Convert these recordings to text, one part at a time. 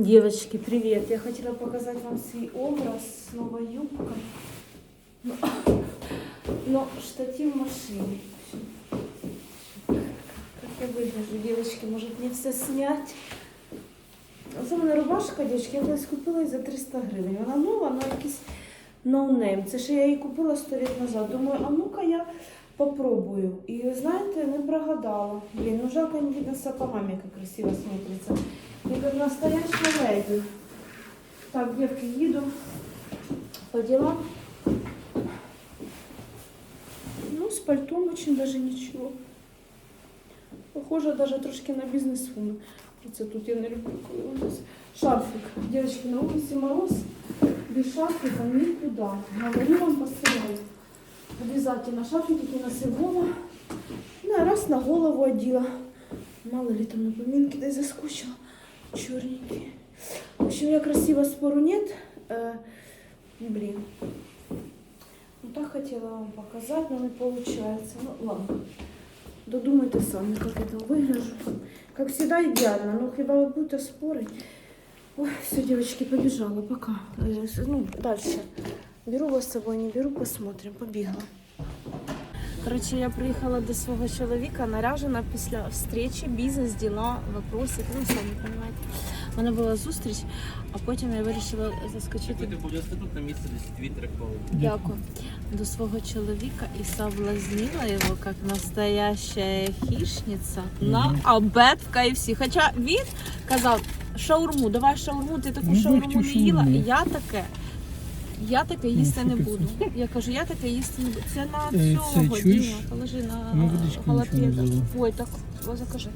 Девочки, привет! Я хотела показать вам свой образ с юбкой. Но, но штатив в машине. Как я выгляжу, девочки, может мне все снять? Це мене рубашка, дівчатки, я колись купила за 300 гривень. Вона нова, але якийсь ноунейм. Це ще я її купила 100 років назад. Думаю, а ну-ка я попробую. І знаєте, не прогадала. Блін, ну жалко, не видно сапогами, як красиво смотрится. Я как настоящая леди. Так, девки, їду по делам. Ну, с пальтом очень даже ничего. Похоже даже трошки на бізнес-вумен. Оце тут я не люблю, коли у нас шарфик. Девочки, на вулиці мороз, без шарфика нікуди. Говорю вам постоянно. Обязательно шарфик, який носив Вова. Ну, я раз на голову оділа. Мало ли там на поминки десь заскучила. Черненький. В общем, я красиво спору нет. Э, блин. Ну так хотела вам показать, но не получается. Ну ладно. Додумайте сами, как там выгляжу. Как всегда идеально, но хіба вы будете спорить. Ой, все, девочки, побежала, пока. Э, Ну, дальше. Беру вас с собой, не беру, посмотрим. Побігла. Коротше, я приїхала до свого чоловіка наряжена після встречі, бізнес, діла, вопроси. Ну, самі розумієте. У мене була зустріч, а потім я вирішила заскочити Какой-то будет статут на для Твиттера какого Дякую. До свого чоловіка і соблазнила його як настоящая хищниця на обед в KFC. Хоча він казав, шаурму, давай шаурму, ти таку шаурму не їла. І я таке. Я таке їсти не буду. Я кажу, я таке їсти не буду. Це на Е, цього чуєш? Діма, положи на Ну, водички нічого не халапеньо. взяла. Ой, так о, закажи.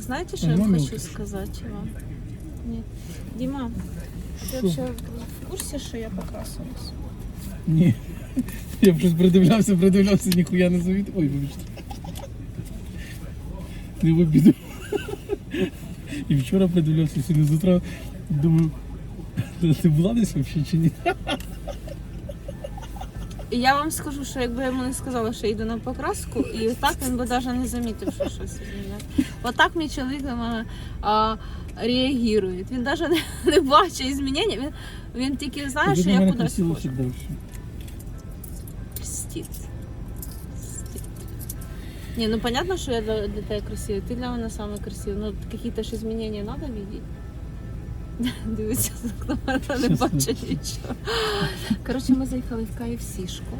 Знаєте, що я хочу сказати вам? Ні. Діма, ти Що? взагалі в курсі, що я покрасилась? Ні. Я щось придивлявся, придивлявся, ніхуя не завід. Ой, вибачте. Не в обіду. І вчора придивлявся, сьогодні з утра думаю, ти була десь взагалі чи ні? І я вам скажу, що якби я йому не сказала, що я йду на покраску, і так він би навіть не замітив, що щось змінює. Отак мій чоловік на мене а, реагує. Він навіть не, не бачить змінення. Він, він тільки знає, що я кудись завжди. Стіт. Ні, ну понятно, що я для, для тебе красива. Ти для мене саме красива. Ну, якісь ж змінення треба бачити. Дивіться, на мене не бачить нічого. Коротше, ми заїхали в KFC-шку.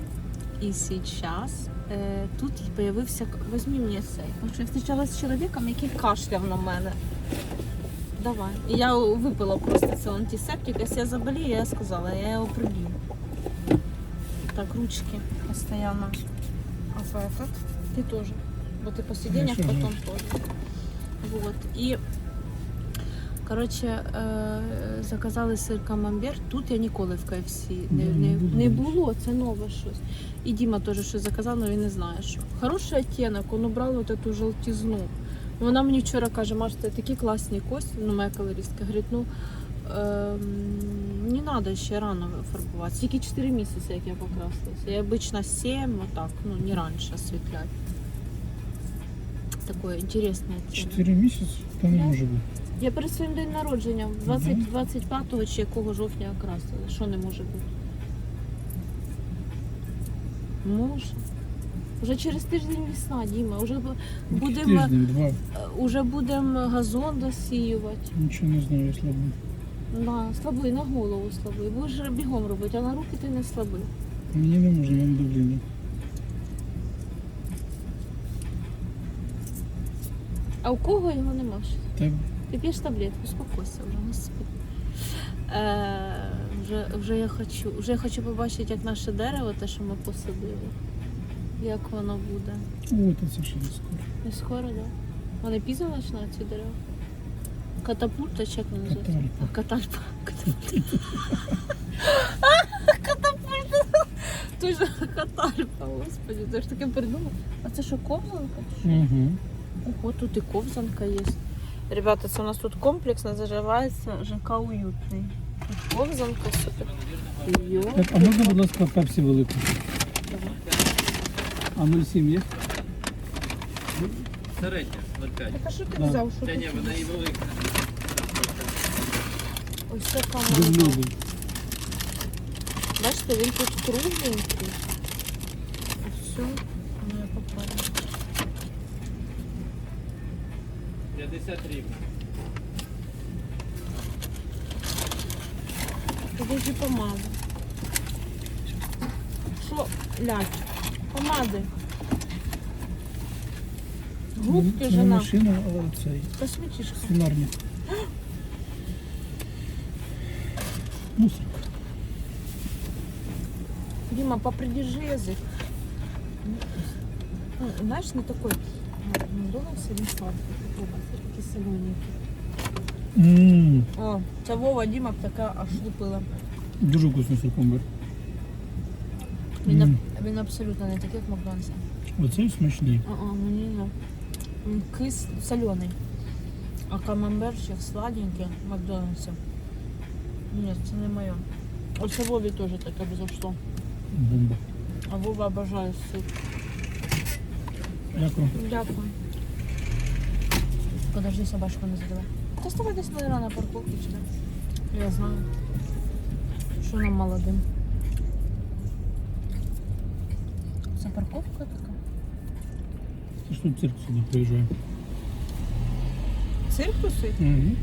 І зараз е, тут з'явився... Возьми мені цей. Тому що я зустрічалася з чоловіком, який кашляв на мене. Давай. І я випила просто цей антисептик. Якщо я заболію, я сказала, я його приб'ю. Так, ручки постоянно. А этот? Ты тоже. Вот и по сиденьях Хорошо, потом тоже. Вот. И, короче, е, заказали сир камамбер. Тут я ніколи в KFC не, не, не було. це нове щось. І Діма теж щось заказав, але він не знає, що. Хороший оттенок, він убрав от эту жовтізну. Вона мені вчора каже, Маш, це такі класні кості, ну моя колористка. Говорить, ну ем, не треба ще рано фарбуватися. Тільки 4 місяці, як я покрасилася. Я обично 7, отак, ну не раніше освітлять. Такое інтересне оттенок. Чотири місяці? Та не може бути. Я перед своїм день народження, 20, Мгм. 25 чи якого жовтня окрасила. Що не може бути? Може. Уже через тиждень весна, Діма. Уже бу- будемо Тиждень, два. уже будем газон досіювати. Нічого не знаю, я слабо. На слабий, на голову слабий. Будеш бігом робити, а на руки ти не слабий. Мені не можна, я давлення. А у кого його нема? Так, Ти п'єш таблетку, успокойся вже, не спи. Е, вже, вже, я хочу, вже я хочу побачити, як наше дерево, те, що ми посадили. Як воно буде. о, та це ще не скоро. Не скоро, так? Да? Вони пізно починають ці дерева? Катапульта чи як вони називаються? Катальпа. А, катальпа. Катапульта. Катапульта. Точно катальпа, господи, ти ж таке придумав. А це що, ковзанка? Угу. Ого, тут і ковзанка є. Ребята, це у нас тут комплекс називається ЖК Уютний. Тут ковзанка супер. Йо. Так, а можна, будь ласка, пепсі велику? А 07 є? Середня, 0,5. Так а що ти Да. взяв? Що Та ні, тут? вона і велика. Ось така Без молода. Бачите, він тут кругленький. Все, 50 гривень. Покажи помаду. Що, лять? Помади. Губки Не жена. машина, а цей Косметичка. свинарник. Мусор. Дима, попридержи язык. Ну, знаешь, не такой. Макдональдс или сладкий. Попробуй, такий солененький. Ммм, О, це Вова Діма б така аж лупила. дуже вкусний сукумбер. Він, Мгм. аб- він абсолютно не такий, як Макдональдс. Оцей смачний. А, мені не. Він Кис солений. А камамберчик сладенький Макдональдса. Ні, це не моє. Оце Вові теж таке безусловно. Бомба. А Вова обожає сир. Дякую. Дякую. Подожди, собачку не задавай. Та ставай десь, наверное, на парковці чи де. Я знаю. Що нам молодим. Це парковка така? Це ж тут цирк сюди приїжджає. Циркуси? Угу.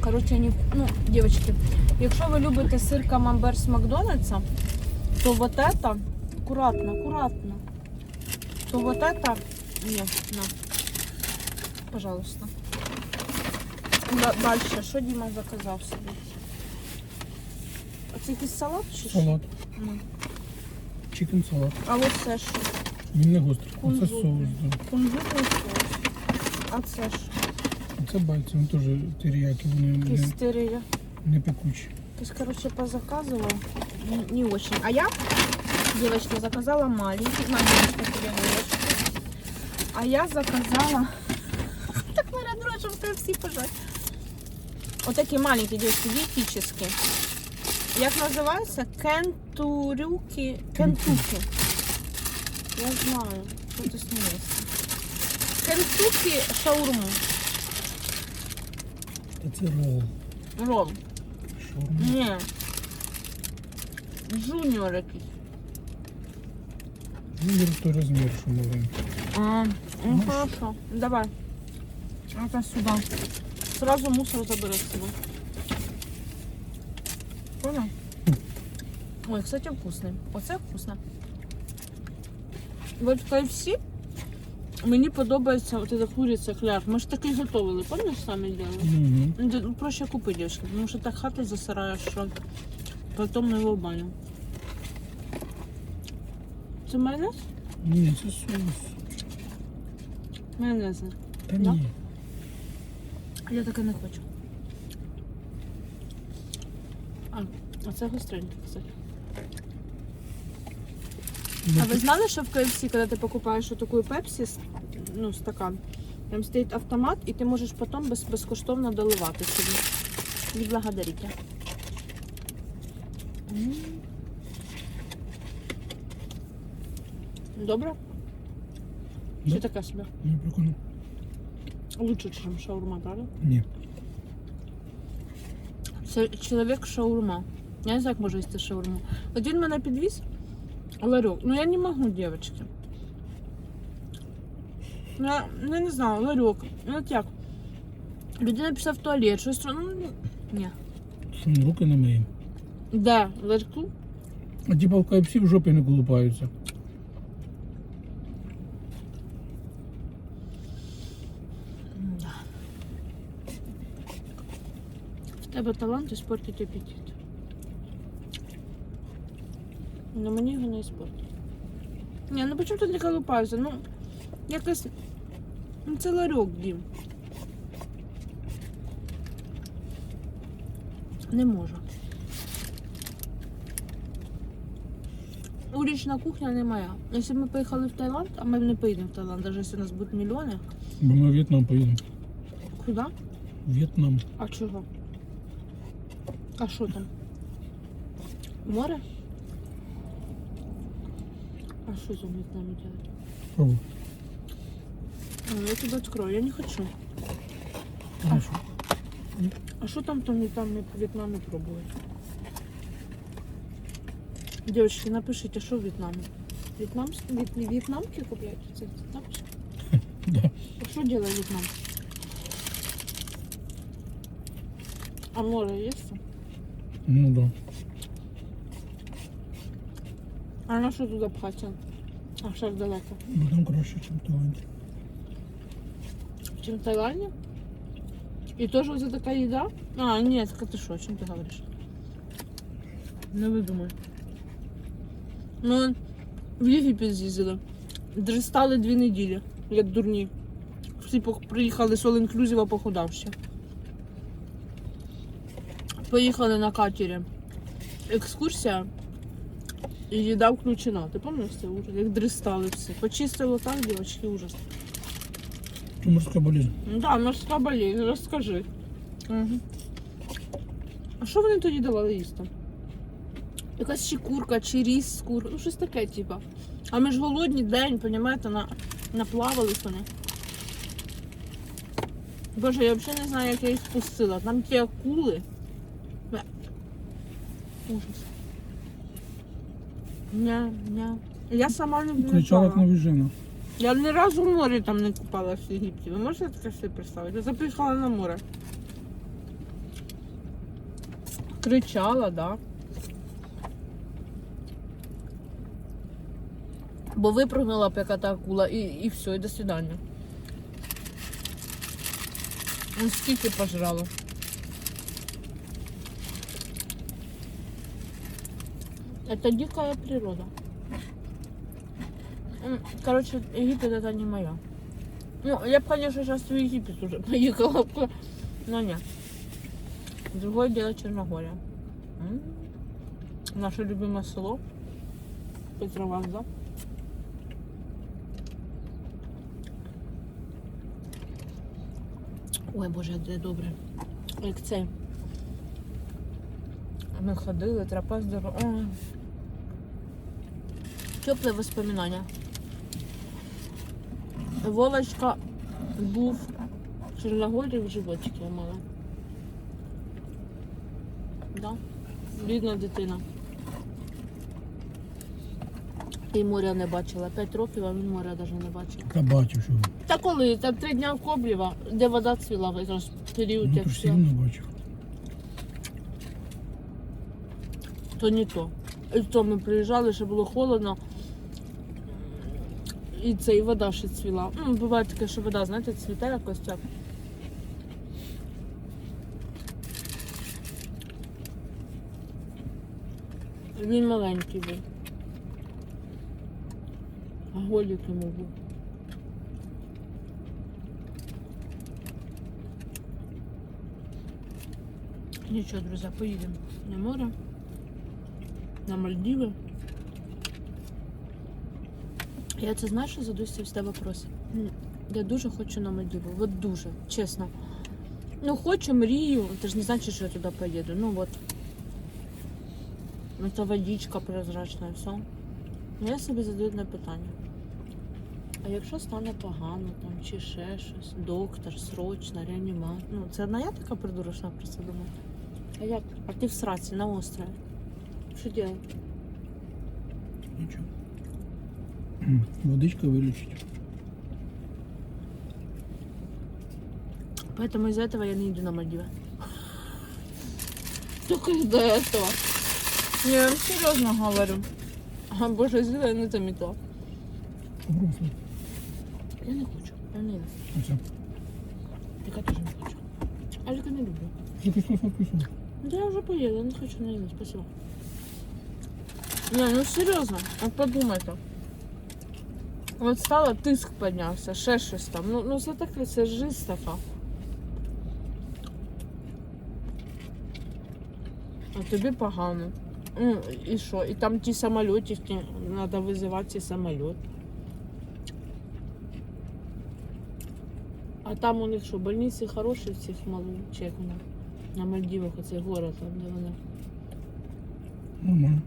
Коротше, ні, ну, дівчатки, якщо ви любите сир камамбер з Макдональдса, то вот это, аккуратно, аккуратно, то вот это, ні, на, пожалуйста. Дальше, що Діма заказав собі? Оце якийсь салат чи що? Салат. Ну. Чикен салат. А ось це що? Він не гострий. Кунжутний. соус. Да. Кунжутний соус. А це ж? Оце байці, він теж теріяки, вони не, стерія. не пекучі. То есть, короче, позаказывала. Не, не очень. А я, девочки, заказала маленький. На, девочка, тебе. А я заказала... Так, наверное, дурачка в KFC пожать. Вот такие маленькие, девочки, диетические. Як називається? Кентурюки. Кентуки. Я знаю, що ти смієшся. Кентуки шаурму. Та це рол. Ром. Шаурма. Ні. Джуніор якийсь. Ну, той розмір, що маленький. А, ну Ну, хорошо. Давай. Это сюда. Сразу мусор заберешь с собой. Понял? Ой, кстати, вкусный. Оце вкусно. Вот в KFC мені подобається от эта куриця кляр. Ми ж такий готували, пам'ятаєш, самі делали? Угу. Ну, де- ну, Проще купи, девочки, потому что так хати засираєш, що потом на його в баню. Це майонез? Ні, це соус. Майонез. Та Да? Я таке не хочу. А, а це гостреньке, кстати. Ну, А ви знали, що в KFC, коли ти покупаєш таку пепсі, ну, стакан, там стоїть автомат, і ти можеш потім без, безкоштовно доливати собі. Відблагодаріть. М. Добре? Чи Да. таке собі? Ну, прикольно. Лучше, ніж шаурма, правда? Ні. Це чоловік шаурма. Я не знаю, як можу їсти шаурму. Він мене підвіз. Ларьок. Ну я не можу, дівчатки. Ну, я, ну, я не знаю, ларьок. Ну от як? Людина пішла в туалет, щось. Ну, ні. Сам руки не миємо. Де? В ларьку? А типа в KFC в жопі не колупаються. Да. В тебе талант іспортити апетит. Ну мені його не іспортить. Ні, ну почему тут не колупаюся? Ну, якось. Ну, це ларьок, Дім. Не можу. Улічна кухня не моя. Якщо б ми поїхали в Таїланд, а ми не поїдемо в Таїланд, навіть якщо у нас будуть мільйони. Бо ми в В'єтнам поїдемо. Куди? В В'єтнам. А чого? А що там? Море? А что за Вьетнаме делать? Пробуй. А, я тебя открою, я не хочу. Хорошо. А що там там і там і по В'єтнамі пробують? Дівчатки, напишіть, а що в В'єтнамі? В'єтнамські в'єт- в'єтнамки купляють? Це в'єтнамські? Да. А що робить В'єтнам? А море є там? Ну да. А на що туди пхатися? А ще ж далеко. Бо там краще, ніж в Таїланді. Чем в Таиланде? И тоже вот такая еда? А, нет, так ты что, о чем ты говоришь? Не видумай. Ну, в Єгипет з'їздили. Дристали дві неділі, як дурні. Всі приїхали з all-inclusive похудавши. Поїхали на катері. Екскурсія. І їда включена. Ти пам'ятаєш це ужас? Як дристали всі. Почистило так, дівчатки, ужас. Це морська болезнь. Ну Да, морська болезнь, розкажи. Угу. А що вони тоді давали їсти? Якась чи курка, чи ріс з кур, ну щось таке, типа. А ми ж голодні день, понімаєте, на... наплавались вони. Боже, я взагалі не знаю, як я їх спустила. Там ті акули. Ужас. Ня, ня. Я сама не Кричала, як знала. навіжена. Я ні разу в морі там не купалась в Єгипті. Ви можете таке собі представити? Я запихала на море. Кричала, да. Бо випрыгнула б яка та акула і, і все, і до свидання. Ну, скільки пожрала. Это дикая природа. М, Короче, Египет это не моя. Ну, я бы, конечно, сейчас в Египет уже поехала, бы, но нет. Другое дело Черногория. М, Наше любимое село. Петровоград. Ой, боже, де добре. Як це. Ми ходили, тропа здорова. Ой. Тепле воспоминання. Вовочка був Чорногорі в у мене. Да? Бідна дитина. І моря не бачила. П'ять років, а він моря навіть не бачив. Та бачив, що. Та коли? Там три дня в Коблєва, де вода цвіла, якраз період, Ну, як то все бачив. то не то. І то ми приїжджали, ще було холодно. І це, і вода ще цвіла. Ну, буває таке, що вода, знаєте, цвіте якось так. Він маленький був. А голік йому був. Нічого, друзі, поїдемо на море, на Мальдіви. Я це знаєш, що задаюсь завжди вопрос. Я дуже хочу на Мальдіви. От дуже, чесно. Ну, хочу, мрію, це ж не значить, що я туди поїду. Ну от. Ну, Це водичка прозрачна і все. Ну, Я собі задаю одне питання. А якщо стане погано там, чи ще щось, доктор, срочно, реанімат. Ну, це одна я така придурочна про це думаю. А як? А ти в сраці на острові. Що делать? Нічого. М, Водичка вилічить. Поэтому из-за этого я не иду на Мальдивы. Только из-за этого. Не, я вам серьезно говорю. А, боже, зря не там и то. Попробуй. Я не хочу. Я не їм. Оце. Я теж не хочу. Аліка не люблю. Записав, записав. Да я вже поїла, не хочу не їла, спасибо. Не, ну серйозно, от подумайте. От стало тиск піднявся, ще щось там. Ну, ну це таке, це жизнь така. А тобі погано. Ну, і що? І там ті самолітики, треба визивати ці самоліт. А там у них що, больниці хороші в цих малу, чи? На Мальдивах, оцей город, там, де вони. Нормально.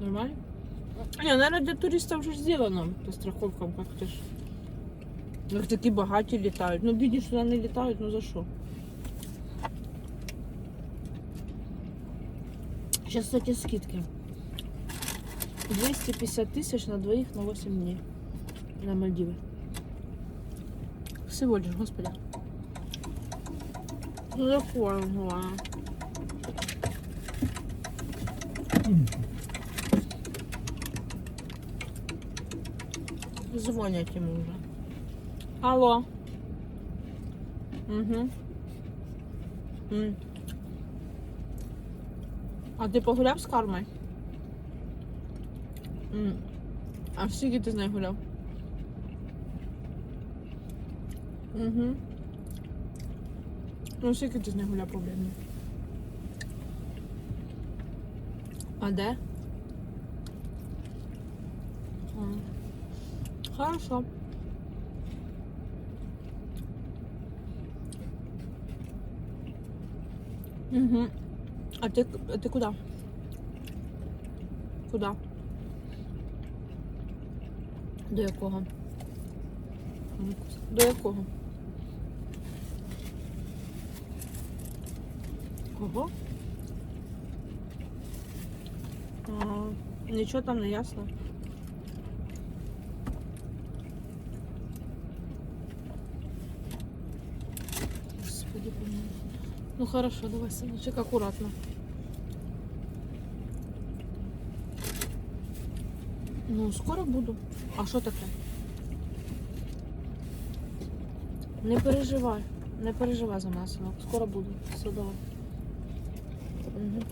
Нормально? Не, наверное, для туристов уже сделано по страховкам как-то ж. Як такі багаті літають. Ну, бідні, що вони літають, ну за що? Сейчас, кстати, скидки. 250 тысяч на двоих на 8 дней. На Мальдивы. Всего лишь, господи. Ну, такое, ну, ладно. Звонять ему уже. Алло. Угу. М. А ти погуляв з кармою? М. А скільки ти з нею гуляв? Угу. Ну, скільки ти з нею гуляв по? А де? А. Хорошо. Угу. А ти, а ти куди? Куди? До якого? До якого? Кого? А, нічого там не ясно. Господи, помилуй. Ну хорошо, давай, сыночек, аккуратно. Ну, скоро буду. А що таке? Не переживай. Не переживай за нас, синок. Скоро буду. Все, давай. Угу.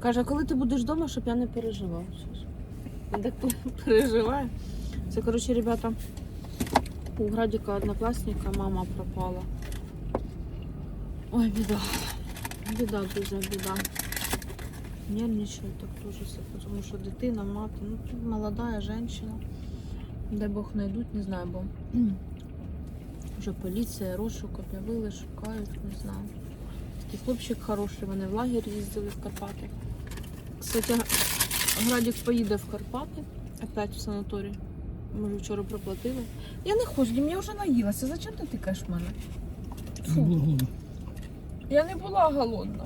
Каже, а коли ти будеш вдома, щоб я не переживав. Він так переживає. Це, коротше, ребята, у Градіка однокласника мама пропала. Ой, біда. Біда дуже біда. Нервничаю так дуже тому що дитина, мати, ну тут молода жінка. Дай Бог знайдуть, не знаю, бо вже поліція, розшук об'явили, шукають, не знаю. Такий хлопчик хороший, вони в лагерь їздили в Карпати. Кстати, Градік поїде в Карпати, опять в санаторій. Ми вже вчора проплатили. Я не хочу, я вже наїлася. Зачем ти тикаєш в мене? Голодно. Я не була голодна.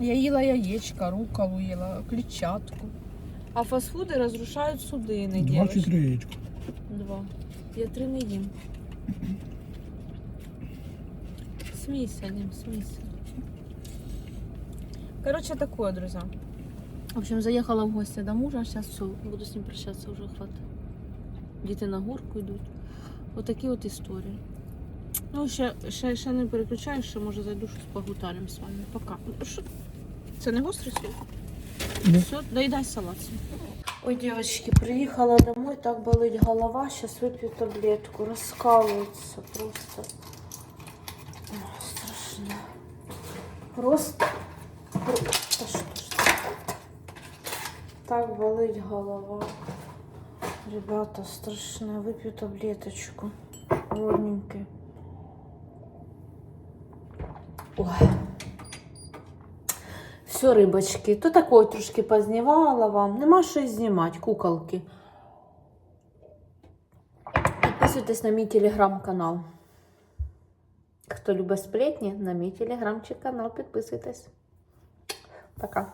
Я їла яєчка, руколу їла, клітчатку. А фастфуди розрушають судини, Два чи три яєчка. Два. Я три не їм. Смейся, Дим, смейся. Короче, такое, друзья. В общем, заехала в гости до мужа, сейчас все, буду с ним прощаться уже, хватит. Діти на горку йдуть. Отакі от історії. Ну, ще, ще, ще не переключаю, ще може зайду щось погутарим з вами. Пока. Що? Це не гострий суп? Ні. Все, доїдай салат. свій. Ой, девочки, приехала домой, так болит голова, сейчас выпью таблетку, раскалывается просто. Ой, страшно. Просто, да что ж такое? так болит голова. Ребята, страшно, выпью таблеточку. Родненькой. Ой. Все, рибочки, то такої трошки познімала вам. Нема що знімати, куколки. Підписуйтесь на мій телеграм-канал. Хто любить сплетні, на мій телеграмчик канал підписуйтесь. Пока.